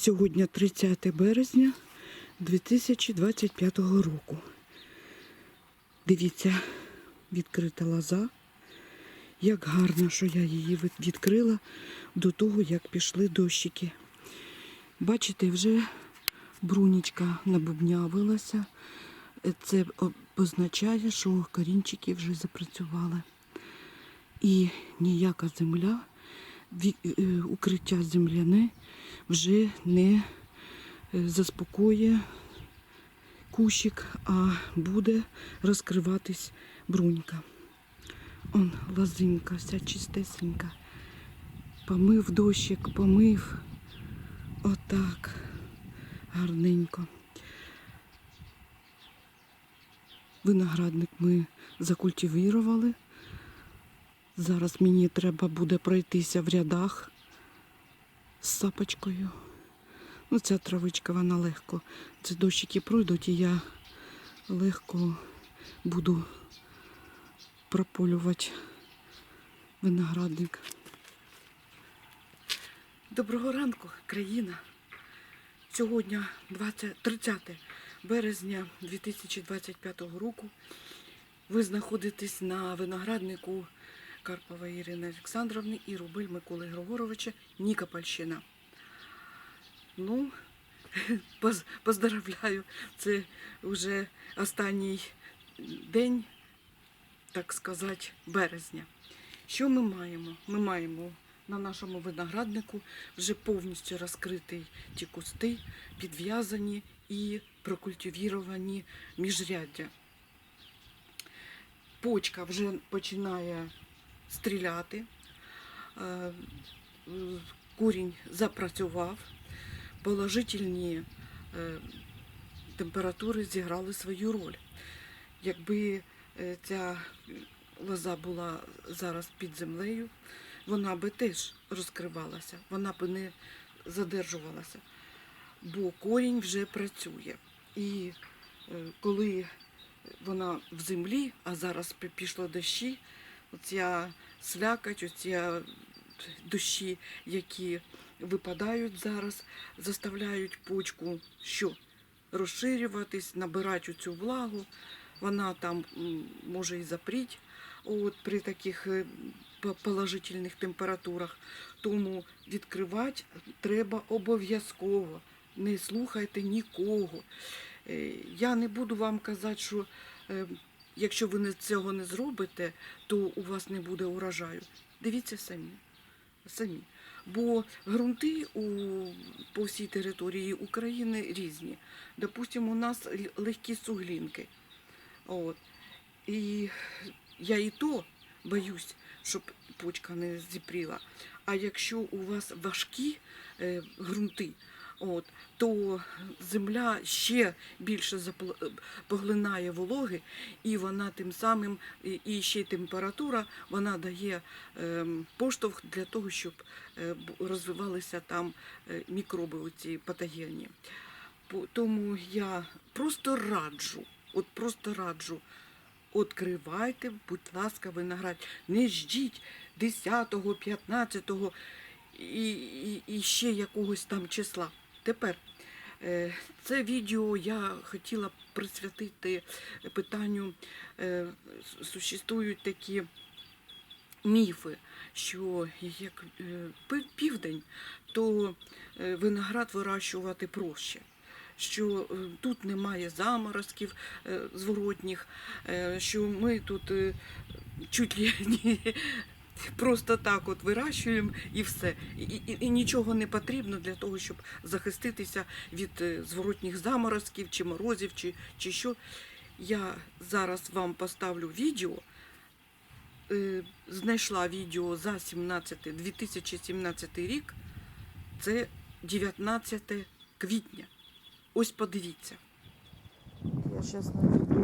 Сьогодні 30 березня 2025 року. Дивіться, відкрита лоза. Як гарно, що я її відкрила до того, як пішли дощики. Бачите, вже брунічка набубнявилася. Це означає, що корінчики вже запрацювали. І ніяка земля, е, укриття земляне вже не е, заспокоює кущик, а буде розкриватись брунька. Он лозинка вся чистесенька. Помив дощик, помив. Отак. Гарненько. Виноградник ми закультивірували. Зараз мені треба буде пройтися в рядах з сапочкою. Ну, ця травичка, вона легко. Ці дощики пройдуть, і я легко буду прополювати виноградник. Доброго ранку, країна. Сьогодні 20, 30 березня 2025 року. Ви знаходитесь на винограднику Карпова Ірини Олександровни і Рубель Миколи Григоровича Нікопольщина. Ну, поз- поздравляю, це вже останній день, так сказати, березня. Що ми маємо? Ми маємо на нашому винограднику вже повністю розкриті ті кусти, підв'язані і прокультивіровані міжряддя. Почка вже починає стріляти, е, курінь запрацював, положительні е, температури зіграли свою роль. Якби е, ця лоза була зараз під землею, вона би теж розкривалася, вона би не задержувалася, бо корінь вже працює. І коли вона в землі, а зараз пі- пішло дощі, оця слякоть, оці дощі, які випадають зараз, заставляють почку що? розширюватись, набирати цю влагу. Вона там може і запріть от, при таких е, положительних температурах. Тому відкривати треба обов'язково. Не слухайте нікого. Е, Я не буду вам казати, що е, якщо ви цього не зробите, то у вас не буде урожаю. Дивіться самі. самі. Бо ґрунти у, по всій території України різні. Допустимо, у нас легкі суглінки. От. І я і то боюсь, щоб почка не зіпріла. А якщо у вас важкі е, ґрунти, от, то земля ще більше поглинає вологи, і вона тим самим, і, ще й температура, вона дає ем, поштовх для того, щоб е, розвивалися там е, мікроби оці патогенні. По- Тому я просто раджу, от просто раджу, відкривайте, будь ласка, виноград. Не ждіть 10-го, 15-го і, і, і ще якогось там числа. Тепер е, це відео я хотіла присвятити питанню. е, Существують такі міфи, що як е, південь, то виноград вирощувати проще. Що тут немає заморозків зворотніх, що ми тут чуть ли просто так от вирощуємо і все. І, і, і нічого не потрібно для того, щоб захиститися від е, зворотніх заморозків чи морозів, чи, чи що. Я зараз вам поставлю відео. Е, Знайшла відео за 17, 2017 рік. Це 19 квітня. Ось подивіться. Я сейчас наведу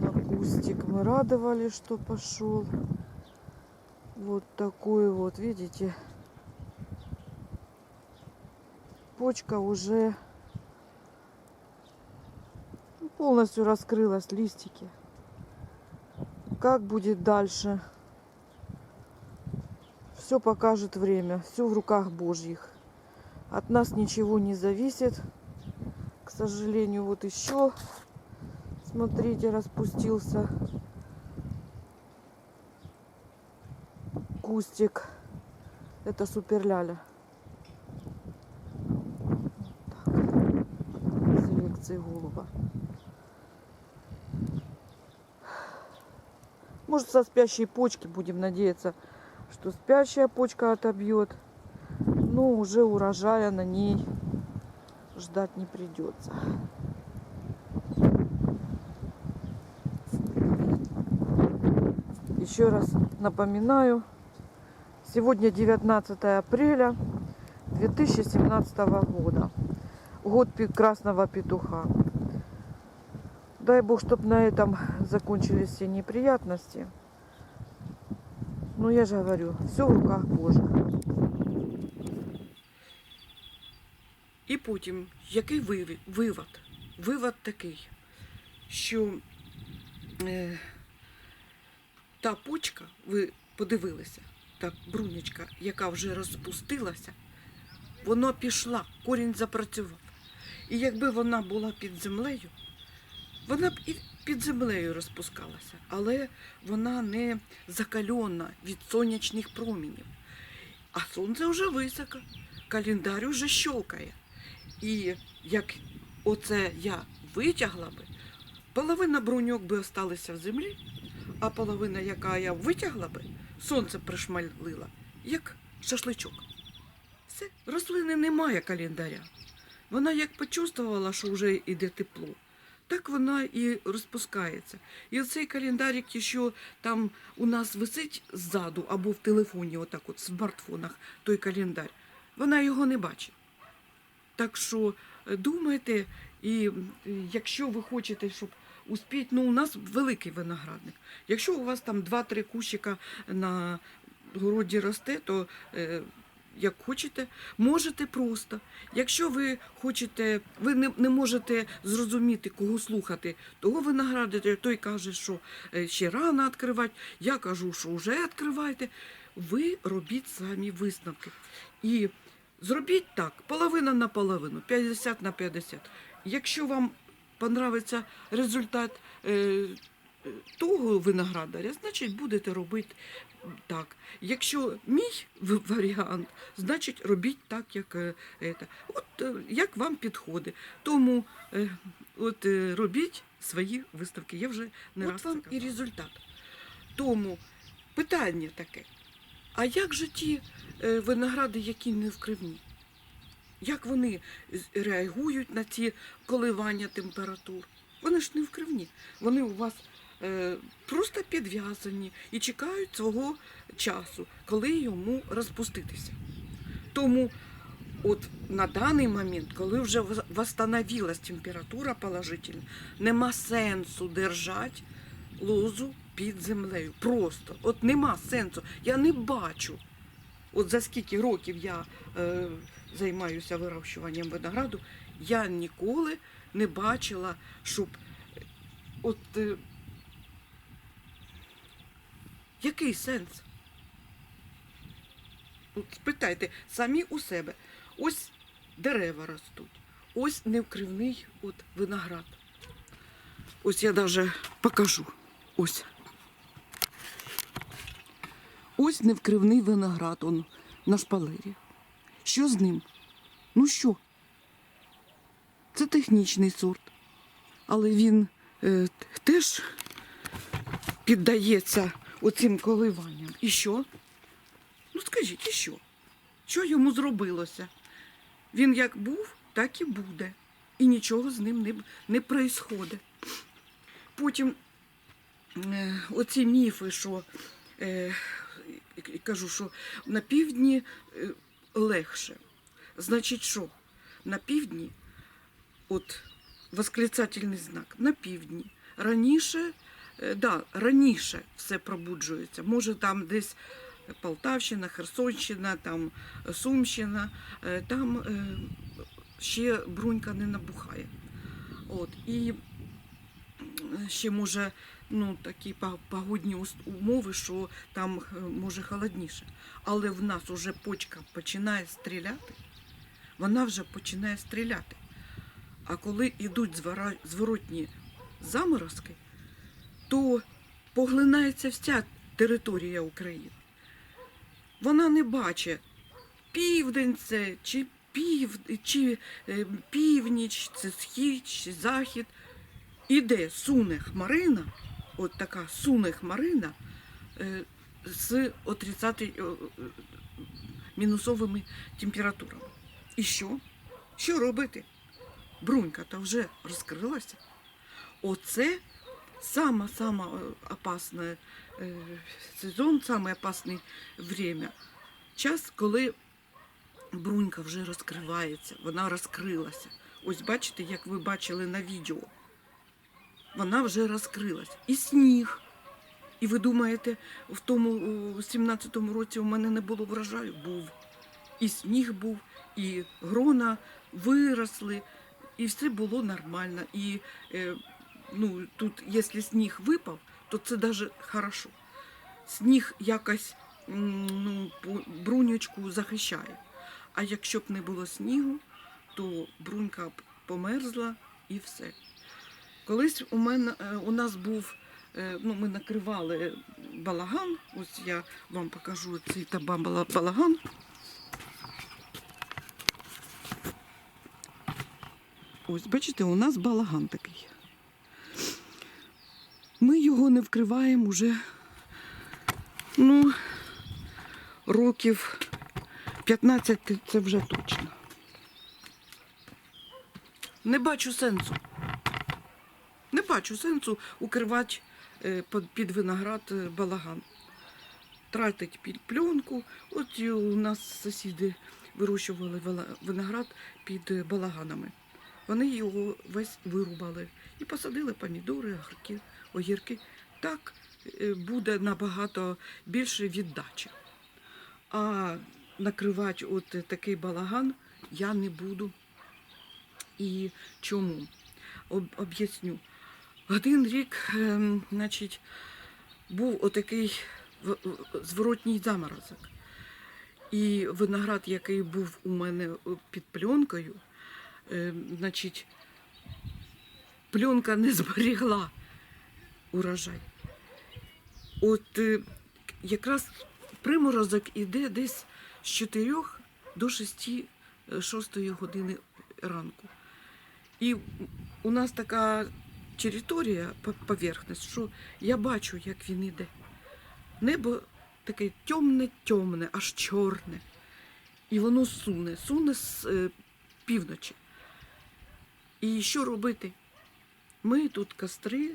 на кустик. Мы радовали, что пошел. Вот такой вот, видите? Почка уже полностью раскрылась, листики. Как будет дальше? Все покажет время. Все в руках Божьих. От нас ничего не зависит. К сожалению, вот еще, смотрите, распустился кустик. Это суперляля. Селекции голуба. Может, со спящей почки будем надеяться, что спящая почка отобьет. Но уже урожая на ней ждать не придется. Еще раз напоминаю, сегодня 19 апреля 2017 года. Год красного петуха. Дай бог, чтобы на этом закончились все неприятности. Ну, я же говорю, все в руках Божьих. І потім, який вивод? Вивод такий, що е, та почка, ви подивилися, та брунячка, яка вже розпустилася, вона пішла, корінь запрацював. І якби вона була під землею, вона б і під землею розпускалася, але вона не закальона від сонячних промінів. А сонце вже високо, календар уже щелкає. І як оце я витягла би, половина бруньок би осталася в землі, а половина, яка я витягла би, сонце пришмалило, як шашличок. Все, рослини немає календаря. Вона як почувствувала, що вже йде тепло, так вона і розпускається. І оцей календарик, що там у нас висить ззаду або в телефоні, отак от в смартфонах, той календар, вона його не бачить. Так що е, думайте, і якщо ви хочете, щоб успіти, ну у нас великий виноградник. Якщо у вас там 2-3 кущика на городі росте, то е, як хочете, можете просто. Якщо ви хочете, ви не, не можете зрозуміти, кого слухати, того виноградаря, той каже, що е, ще рано відкривати, я кажу, що вже відкривайте. Ви робіть самі висновки. І Зробіть так, половина на половину, 50 на 50. Якщо вам понравиться результат е, того виноградаря, значить будете робити так. Якщо мій варіант, значить робіть так, як е. От е, як вам підходить. Тому от робіть свої виставки. Я вже не От раз вам і результат. Тому питання таке: а як же ті виногради, які не вкривні? Як вони реагують на ці коливання температур? Вони ж не вкривні. Вони у вас е, просто підв'язані і чекають свого часу, коли йому розпуститися. Тому от на даний момент, коли вже восстановилась температура положительна, нема сенсу держати лозу під землею. Просто от нема сенсу. Я не бачу. От за скільки років я е, займаюся вирощуванням винограду, я ніколи не бачила, щоб от е, який сенс? От спитайте самі у себе. Ось дерева ростуть, ось невкривний от виноград. Ось я навіть покажу. Ось. Ось невкривний виноград он на шпалері. Що з ним? Ну що? Це технічний сорт. Але він е, теж піддається оцим коливанням. І що? Ну скажіть, і що? Що йому зробилося? Він як був, так і буде. І нічого з ним не, не происходить. Потім е, оці міфи, що е, кажу, що на півдні е, легше. Значить, що? На півдні, от восклицательний знак, на півдні. Раніше, е, да, раніше все пробуджується. Може, там десь Полтавщина, Херсонщина, там Сумщина, е, там е, ще брунька не набухає. От, і ще може ну, такі погодні умови, що там е, може холодніше. Але в нас уже почка починає стріляти. вона вже починає стріляти. А коли йдуть зворотні заморозки, то поглинається вся територія України. Вона не бачить південь це, чи, пів, чи е, північ, це схід, чи захід. Іде суне хмарина, от така суне хмарина е, з отрицати, е, мінусовими температурами. І що? Що робити? Брунька то вже розкрилася. Оце сама сама опасне е, сезон, саме опасне время. Час, коли брунька вже розкривається, вона розкрилася. Ось бачите, як ви бачили на відео. Вона вже розкрилась. І сніг. І ви думаєте, в тому 17-му році у мене не було врожаю? Був. І сніг був, і грона виросли, і все було нормально. І е, ну, тут, якщо сніг випав, то це навіть хорошо. Сніг якось ну, брунючку захищає. А якщо б не було снігу, то брунька б померзла і все. Колись у мене е, у нас був, е, ну, ми накривали балаган. Ось я вам покажу цей таба бала- балаган. Ось, бачите, у нас балаган такий. Ми його не вкриваємо уже ну, років 15 це вже точно. Не бачу сенсу. Бачу сенсу укривати е, під- виноград е, балаган. Тратить пленку. От у нас сусіди вирощували виноград під е, балаганами. Вони його весь вирубали і посадили помідори, огірки, огірки. Так буде набагато більше віддачі. А накривати от такий балаган я не буду. І чому? Об'ясню. Один рік, ем, значить, був отакий зворотній заморозок. І виноград, який був у мене е, під пленкою, е, значить, пленка не зберігла урожай. От е, якраз приморозок іде десь з 4 до 6 6 години ранку. І у нас така територія, поверхність, що я бачу, як він іде. Небо таке темне-темне, аж чорне. І воно суне, суне з е, півночі. І що робити? Ми тут костри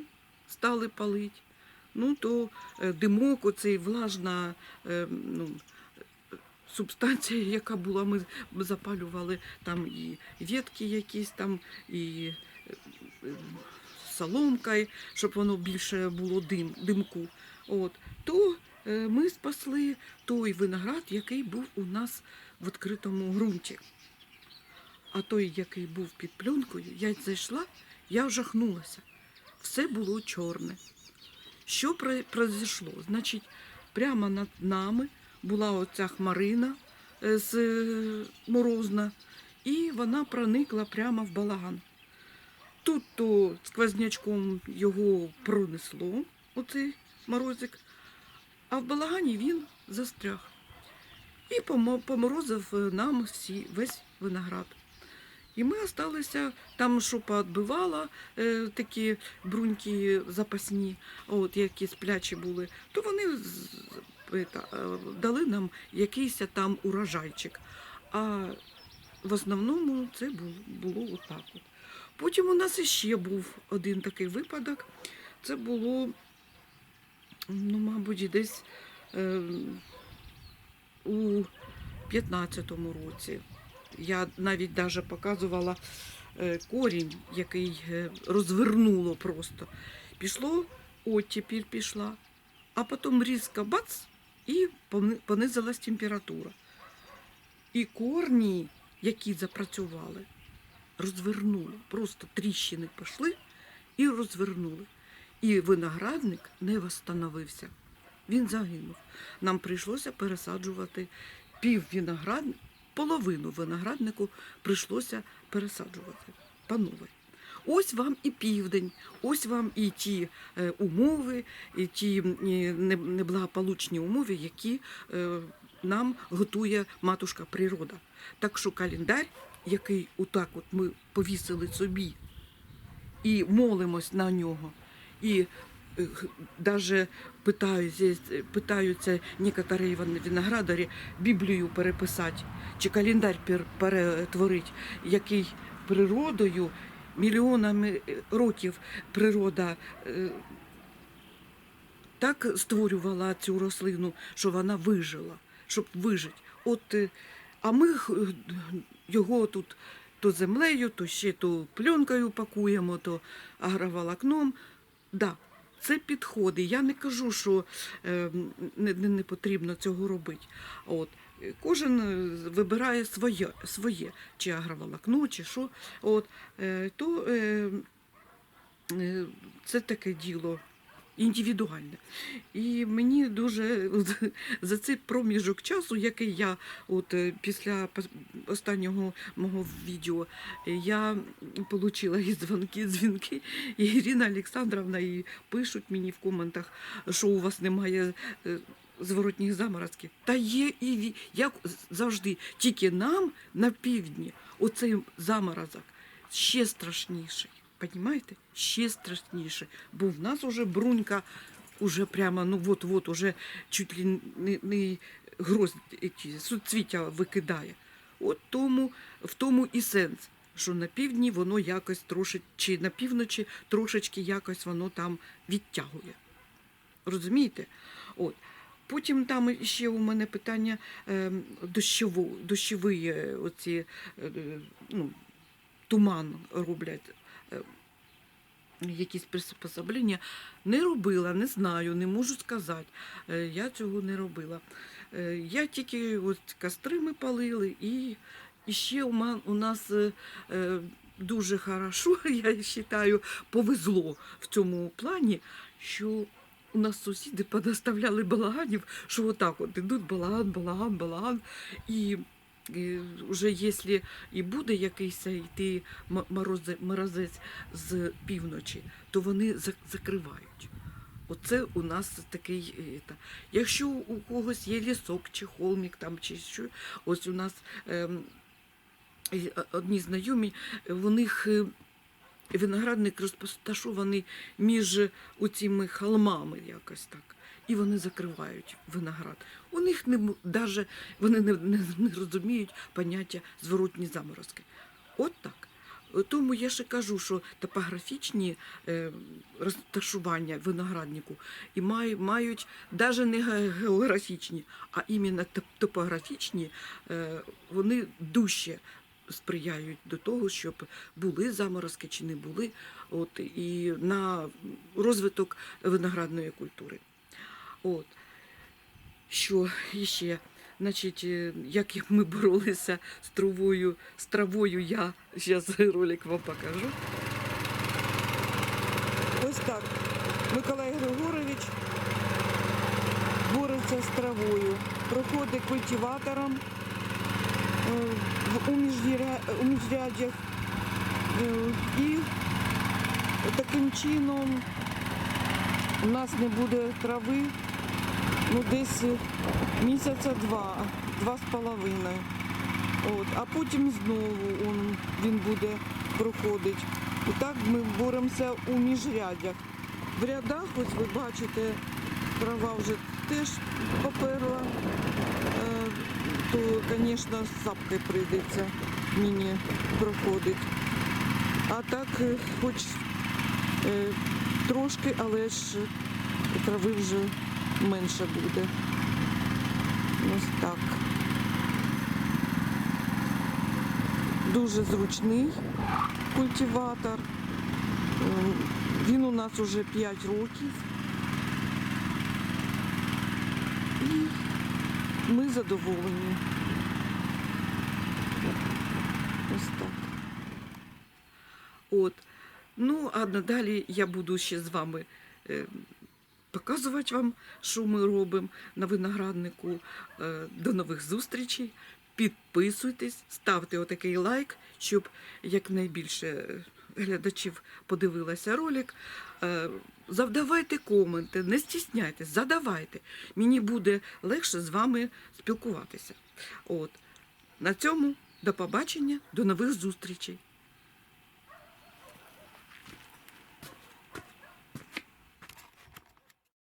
стали палити. Ну, то е, димок, оцей влажна е, ну, субстанція, яка була, ми запалювали там і ветки якісь там, і соломкою, щоб воно більше було дим, димку. От. То е, ми спасли той виноград, який був у нас в відкритому ґрунті. А той, який був під пленкою, я зайшла, я вжахнулася. Все було чорне. Що про- произошло? Значить, прямо над нами була оця хмарина е, з е, морозна, і вона проникла прямо в балаган. Тут то сквознячком його пронесло, оцей морозик, а в балагані він застряг. І поморозив е, нам всі, весь виноград. І ми залишилися там, що поотбивала е, такі бруньки запасні, от, які сплячі були, то вони з- е, дали нам якийсь там урожайчик. А в основному це було, було отак. От. Потім у нас іще був один такий випадок. Це було, ну, мабуть, десь е, у 15-му році. Я навіть даже показувала е, корінь, який е, розвернуло просто. Пішло, оттепіль пішла, а потім різко бац, і пони- понизилась температура. І корні, які запрацювали, розвернули. Просто тріщини пішли і розвернули. І виноградник не восстановився. Він загинув. Нам прийшлося пересаджувати пів виноград... половину винограднику прийшлося пересаджувати. Панове. Ось вам і південь, ось вам і ті е, умови, і ті неблагополучні умови, які е, нам готує матушка природа. Так що календар, який отак от ми повісили собі і молимось на нього, і навіть питаються, питаються некоторі виноградарі Біблію переписати, чи календар перетворити, який природою, мільйонами е, років природа е, так створювала цю рослину, що вона вижила, щоб вижити. От, е, а ми його тут то землею, то ще то пленкою пакуємо, то агроволокном. Да, це підходи. Я не кажу, що е, не, не, потрібно цього робити. От. Кожен е, вибирає своє, своє чи агроволокно, чи що. От, е, то е, е, це таке діло індивідуальне. І мені дуже за цей проміжок часу, який я от е, після останнього мого відео я отримала і дзвонки, і дзвінки, Ірина Олександровна і пишуть мені в коментах, що у вас немає. е, Зворотніх заморозків. Та є і як завжди, тільки нам на півдні оцей заморозок ще страшніший. Понімаєте? Ще страшніше. Бо в нас уже брунька уже прямо, ну от-от, уже чуть ли не, не грозь, суцвіття викидає. От тому, в тому і сенс, що на півдні воно якось трошечки, чи на півночі трошечки якось воно там відтягує. Розумієте? От. Потім там ще у мене питання е, дощово, дощові е, оці, е, ну, туман роблять. Якісь приспособлення не робила, не знаю, не можу сказати. Е, Я цього не робила. Е, Я тільки от костри ми палили, і, і ще у нас е, дуже хорошо, я вважаю, повезло в цьому плані, що у нас сусіди понаставляли балаганів, що отак от ідуть балаган, балаган, балаган. І вже якщо і буде якийсь йти морозець з півночі, то вони закривають. Оце у нас такий. е. Якщо у когось є лісок чи холмік там, чи що, ось у нас ем, е, одні знайомі, у них е, виноградник розташований між оціми холмами якось так. І вони закривають виноград. У них не даже вони не, не, не розуміють поняття зворотні заморозки. От так. Тому я ще кажу, що топографічні е, розташування винограднику і маю, мають навіть не географічні, а іменно топографічні, е, вони дужче сприяють до того, щоб були заморозки чи не були, от, і на розвиток виноградної культури. От. Що ще? Значить, е, як ми боролися з травою, з травою, я зараз ролик вам покажу. Ось так. Миколай Григорович бореться з травою, проходить культиватором е, у, міжря... у міжряддях е, і таким чином у нас не буде трави ну, десь місяця два, два з половиною. От, а потім знову он, він буде проходити. І так ми боремося у міжряддях. В рядах, ось ви бачите, трава вже теж поперла, Е, то, звісно, з сапкою прийдеться мені проходити. А так, е, хоч е, трошки, але ж трави вже менше буде. Ось так. Дуже зручний культиватор. Ем, Він у нас уже 5 років. І ми задоволені. Ось так. От. Ну, а надалі я буду ще з вами е, показувати вам, що ми робимо на винограднику. Е, До нових зустрічей. Підписуйтесь, ставте отакий лайк, щоб якнайбільше глядачів подивилося ролик. Е, Завдавайте коменти, не стісняйтесь, задавайте. Мені буде легше з вами спілкуватися. От. На цьому до побачення, до нових зустрічей.